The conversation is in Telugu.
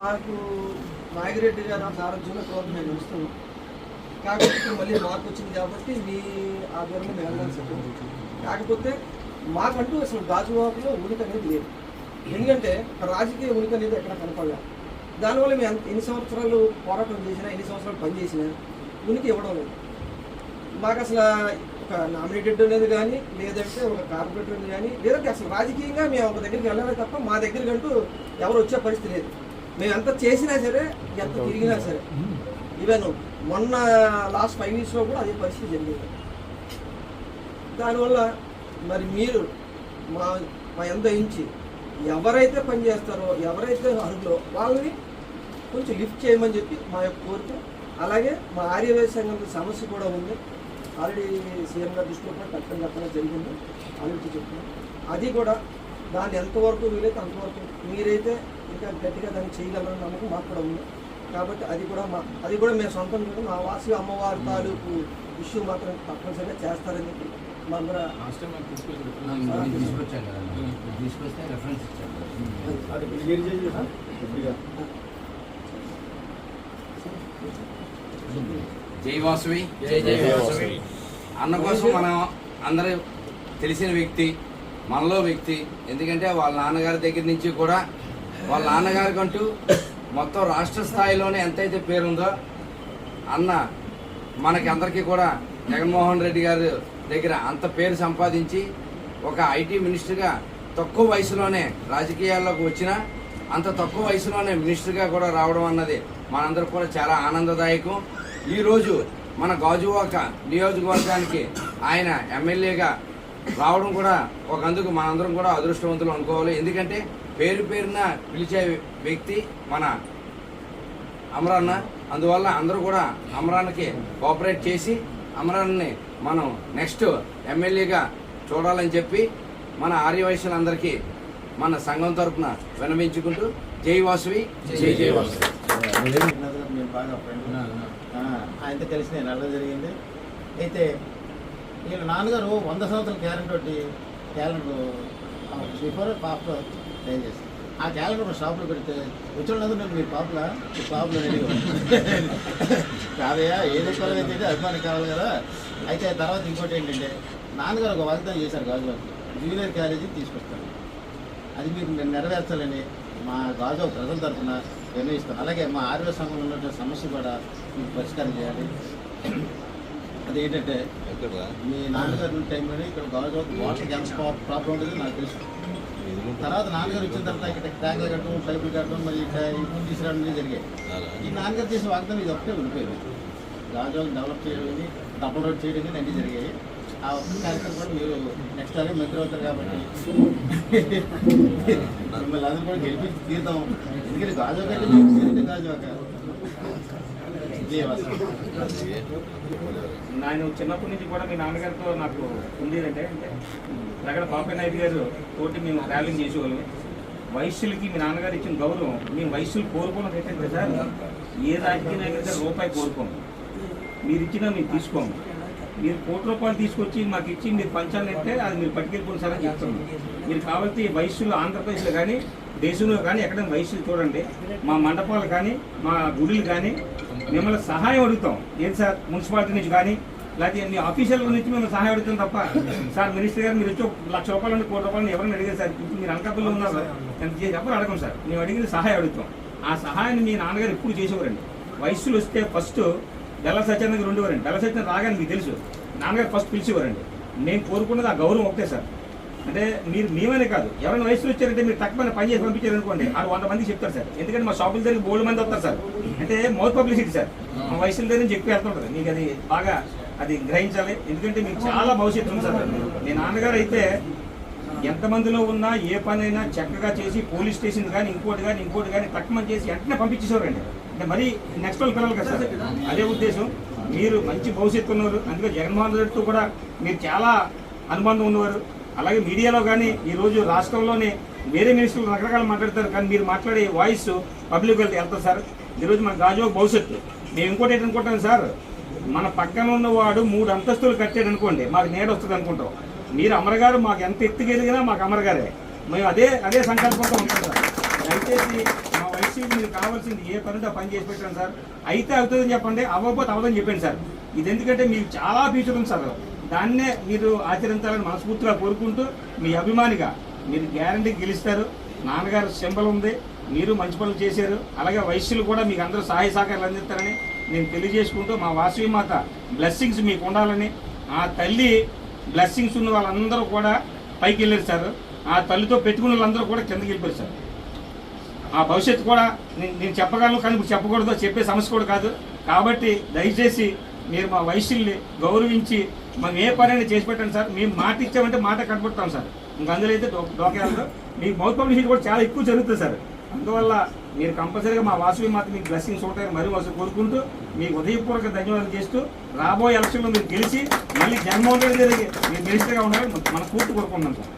నాకు నాగిరెడ్డి గారు ఆ సారథ్యంలో తర్వాత మేము నడుస్తున్నాం కాకపోతే మళ్ళీ మార్పు వచ్చింది కాబట్టి మీ ఆధ్వర్యంలో మేము వెళ్ళాల్సి కాకపోతే మాకంటూ అసలు గాజువాకులో ఉనికి అనేది లేదు. ఎందుకంటే రాజకీయ ఉనికి అనేది ఎక్కడ కనపడలేదు. దానివల్ల మేము ఎన్ని సంవత్సరాలు పోరాటం చేసినా ఎన్ని సంవత్సరాలు పనిచేసినా ఉనికి ఇవ్వడం లేదు. మాకు అసలు ఒక నామినేటెడ్ అనేది కానీ లేదంటే ఒక కార్పొరేటర్ అనేది కానీ లేదంటే అసలు రాజకీయంగా మేము ఒక దగ్గరికి వెళ్ళాలి తప్ప మా దగ్గరికి అంటూ ఎవరు వచ్చే పరిస్థితి లేదు. మేము ఎంత చేసినా సరే ఎంత తిరిగినా సరే. ఈవెన్ మొన్న లాస్ట్ ఫైవ్ ఇయర్స్లో కూడా అదే పరిస్థితి జరిగింది. దానివల్ల మరి మీరు మా మా ఎంత ఇంచి ఎవరైతే పని చేస్తారో ఎవరైతే అర్హులో వాళ్ళని కొంచెం లిఫ్ట్ చేయమని చెప్పి మా యొక్క కోరిక. అలాగే మా ఆర్యవేశ సంఘం సమస్య కూడా ఉంది. ఆల్రెడీ సీఎం గారి దృష్టిలో కూడా కట్టడం జరిగింది. ఆలోచించి చెప్తున్నాం. అది కూడా దాన్ని ఎంతవరకు వీలైతే అంతవరకు మీరైతే ఇంకా గట్టిగా దాన్ని చేయగలరని నమ్మకం మాకు కూడా ఉంది. కాబట్టి అది కూడా మా అది కూడా మేము సొంతం కూడా మా వాసి అమ్మవారి తాలూకు ఇష్యూ మాత్రం తప్పనిసరిగా చేస్తారని చెప్పి మా కదా. తీసుకొస్తే రెఫరెన్స్ జై వాసవి. అన్న కోసం మనం అందరూ తెలిసిన వ్యక్తి మనలో వ్యక్తి. ఎందుకంటే వాళ్ళ నాన్నగారి దగ్గర నుంచి కూడా వాళ్ళ నాన్నగారికి అంటూ మొత్తం రాష్ట్ర స్థాయిలోనే ఎంతైతే పేరుందో అన్న మనకి అందరికీ కూడా జగన్మోహన్ రెడ్డి గారి దగ్గర అంత పేరు సంపాదించి ఒక ఐటీ మినిస్టర్గా తక్కువ వయసులోనే రాజకీయాల్లోకి వచ్చిన అంత తక్కువ వయసులోనే మినిస్టర్గా కూడా రావడం అన్నది మనందరూ కూడా చాలా ఆనందదాయకం. ఈరోజు మన గాజువాక నియోజకవర్గానికి ఆయన ఎమ్మెల్యేగా రావడం కూడా ఒక అందుకు మనందరం కూడా అదృష్టవంతులు అనుకోవాలి. ఎందుకంటే పేరు పేరున పిలిచే వ్యక్తి మన అమరాన్న. అందువల్ల అందరూ కూడా అమరాన్కి కోఆపరేట్ చేసి అమరాన్ని మనం నెక్స్ట్ ఎమ్మెల్యేగా చూడాలని చెప్పి మన ఆర్యవైశ్యులందరికీ మన సంఘం తరపున వినమించుకుంటూ జై వాసవి జై జై వాసవి. మేము బాగా ఫ్రెండ్ ఆయనతో కలిసి నేను వెళ్ళడం జరిగింది. అయితే వీళ్ళ నాన్నగారు వంద సంవత్సరాల క్యాలెండర్ ఒకటి క్యాలెండర్ బిఫోర్ పాపలో తయారు చేస్తాను ఆ క్యాలెండర్ షాప్లో పెడితే వచ్చినందుకు నేను మీ పాపల? మీ పాపలో రెడీ కాదయ్యా ఏది అయితే అభిమానం కావాలి కదా. అయితే తర్వాత ఇంకోటి ఏంటంటే నాన్నగారు ఒక వాగ్దానం చేశారు గాజువాకి జూనియర్ కాలేజీ తీసుకొస్తాను అది మీకు నేను నెరవేర్చాలని మా గాజు ప్రజల తరఫున నిర్ణయిస్తాను. అలాగే మా ఆరోగ్య సంఘంలో ఉన్నటువంటి సమస్య కూడా మీకు పరిష్కారం చేయాలి. అదేంటంటే మీ నాన్నగారు టైంలోనే ఇక్కడ గాజు వాటర్ గ్యాస్ ప్రాబ్లం ఉండేది నాకు తెలుసు. తర్వాత నాన్నగారు వచ్చిన తర్వాత ఇక్కడ ట్యాంకులు కట్టడం పైపులు కట్టడం మరి ఇక్కడ తీసుకురావడం అనేది జరిగాయి. ఈ నాన్నగారు చేసిన వాగ్దానం ఇది ఒకటే ఉండిపోయింది. గాజు డెవలప్ చేయడం డబుల్ రోడ్ చేయడం కానీ అన్నీ జరిగాయి. ఆ ఒక్క కార్యక్రమం కూడా మీరు నెక్స్ట్ టైం మంత్రి అవుతారు కాబట్టి మిమ్మల్ని అందరూ కూడా గెలిపించి తీరుతాం ఎందుకంటే గాజు కంటే మీకు పేరుంది గాజు ఒక నేను చిన్నప్పటి నుంచి కూడా మీ నాన్నగారితో నాకు ఉండేదంటే అంటే రగడ పాపయ్య నాయుడు గారు తోటి మేము ట్రావెలింగ్ చేసేవాళ్ళం. వయస్సులకి మీ నాన్నగారు ఇచ్చిన గౌరవం మేము వయస్సులు కోరుకోవడం ఏంటంటే సార్ ఏ రాజకీయ నాయకుడి రూపాయి కోరుకోము మీరు ఇచ్చినా మేము తీసుకోము. మీరు కోటి రూపాయలు తీసుకొచ్చి మాకు ఇచ్చి మీరు పంచాలంటే అది మీరు పట్టుకెళ్ళిపోయిన సార్ అని చెప్తున్నాం మీరు కాబట్టి వయస్సులో ఆంధ్రప్రదేశ్లో కానీ దేశంలో కానీ ఎక్కడైనా వయస్సులు చూడండి. మా మండపాలు కానీ మా గుడులు కానీ మిమ్మల్ని సహాయం అడుగుతాం. ఏం సార్? మున్సిపాలిటీ నుంచి కానీ లేకపోతే మీ ఆఫీషియల్ నుంచి మేము సహాయం అడుగుతాం తప్ప. సార్ మినిస్టర్ గారు మీరు వచ్చి లక్ష రూపాయలు నుండి కోటి రూపాయలు ఎవరైనా అడిగారు సార్? ఇప్పుడు మీరు అనకాపల్లో ఉన్నారు సార్ ఎంత ఎవరు అడగం సార్. మేము అడిగింది సహాయం అడుగుతాం. ఆ సహాయాన్ని మీ నాన్నగారు ఎప్పుడు చేసేవారండి? వయస్సులు వస్తే ఫస్ట్ బెల్ల సత్యానంద రెండు ఉండేవారండి. బెల్ల సత్యం రాగానే మీకు తెలుసు. నాన్నగారు ఫస్ట్ పిలిచేవారండి. నేను కోరుకున్నది ఆ గౌరవం ఒకటే సార్. అంటే మీరు మేమనే కాదు. ఎవరైనా వయసులో వచ్చారంటే మీరు తక్కువ పని చేసి పంపించారు అనుకోండి ఆరు వంద మందికి చెప్తారు సార్. ఎందుకంటే మా షాపుల దగ్గర బోల్డ్ మంది వస్తారు సార్. అంటే మౌత్ పబ్లిసిటీ సార్. మా వయసుల దగ్గర నుంచి ఎక్కువ వెళ్తుంటుంది మీకు అది బాగా అది గ్రహించాలి. ఎందుకంటే మీకు చాలా భవిష్యత్తు ఉంది సార్. మీ నాన్నగారు అయితే ఎంతమందిలో ఉన్నా ఏ పనైనా చక్కగా చేసి పోలీస్ స్టేషన్ కానీ ఇంకోటి కానీ ఇంకోటి కానీ తక్కువ చేసి వెంటనే పంపించేసేవారండి. అంటే మరి నెక్స్ట్ వాళ్ళు పిల్లలు కదా సార్. అదే ఉద్దేశం. మీరు మంచి భవిష్యత్తు ఉన్నారు అందుకే జగన్మోహన్ రెడ్డితో కూడా మీరు చాలా అనుబంధం ఉన్నవారు. అలాగే మీడియాలో కానీ ఈరోజు రాష్ట్రంలోనే వేరే మినిస్టర్లు రకరకాలు మాట్లాడతారు కానీ మీరు మాట్లాడే వాయిస్ పబ్లిక్ వెళ్తే వెళ్తారు సార్. ఈరోజు మన గాజు భవిష్యత్తు. మేము ఇంకోటి ఏంటనుకుంటాం సార్? మన పక్కన ఉన్నవాడు మూడు అంతస్తులు కట్టాడు అనుకోండి మాకు నేడ వస్తుంది అనుకుంటాం. మీరు అమరగారు మాకు ఎంత ఎత్తుకెదిగినా మాకు అమరగారే. మేము అదే అదే సంకల్పంతో ఉంటాం సార్. దయచేసి మా వైసీపీ మీరు కావాల్సింది ఏ పనితో పని చేసి పెట్టాను సార్. అయితే అవుతుందని చెప్పండి అవ్వకపోతే అవ్వదని చెప్పండి సార్. ఇది ఎందుకంటే మీకు చాలా ఫ్యూచర్ ఉంది సార్. దాన్నే మీరు ఆచరించాలని మనస్ఫూర్తిగా కోరుకుంటూ మీ అభిమానిగా మీరు గ్యారంటీ గెలుస్తారు. నాన్నగారు సింబల్ ఉంది. మీరు మంచి పనులు చేశారు. అలాగే వైశ్యులు కూడా మీకు అందరూ సహాయ సహకారాలు అందిస్తారని నేను తెలియజేసుకుంటూ మా వాసవి మాత బ్లెస్సింగ్స్ మీకు ఉండాలని ఆ తల్లి బ్లెస్సింగ్స్ ఉన్న వాళ్ళందరూ కూడా పైకి వెళ్ళారు సార్. ఆ తల్లితో పెట్టుకున్న వాళ్ళందరూ కూడా కిందకి వెళ్ళిపోయారు సార్. ఆ భవిష్యత్తు కూడా నేను నేను చెప్పగలను కానీ ఇప్పుడు చెప్పకూడదు చెప్పే సమస్య కూడా కాదు. కాబట్టి దయచేసి మీరు మా వయసుల్ని గౌరవించి మాకు ఏ పనైనా చేసి పెట్టండి సార్. మేము మాట ఇచ్చామంటే మాట కనపడతాం సార్. ఇంక అందులో అయితే డో- డోకేయాలతో మీకు మౌత్ పబ్లిసిటీ కూడా చాలా ఎక్కువ జరుగుతుంది సార్. అందువల్ల మీరు కంపల్సరీగా మా వాసువి మాత్రం మీకు బ్లెస్సింగ్స్ ఉంటాయని మరీ వాసు కోరుకుంటూ మీకు ఉదయపూర్వక ధన్యవాదాలు చేస్తూ రాబోయే ఎలక్షన్లో మీరు గెలిచి మళ్ళీ జగన్మోహన్ రెడ్డి గారికి మీరు మినిస్టర్గా ఉండాలని మన పూర్తి కోరుకుంటున్నాం సార్.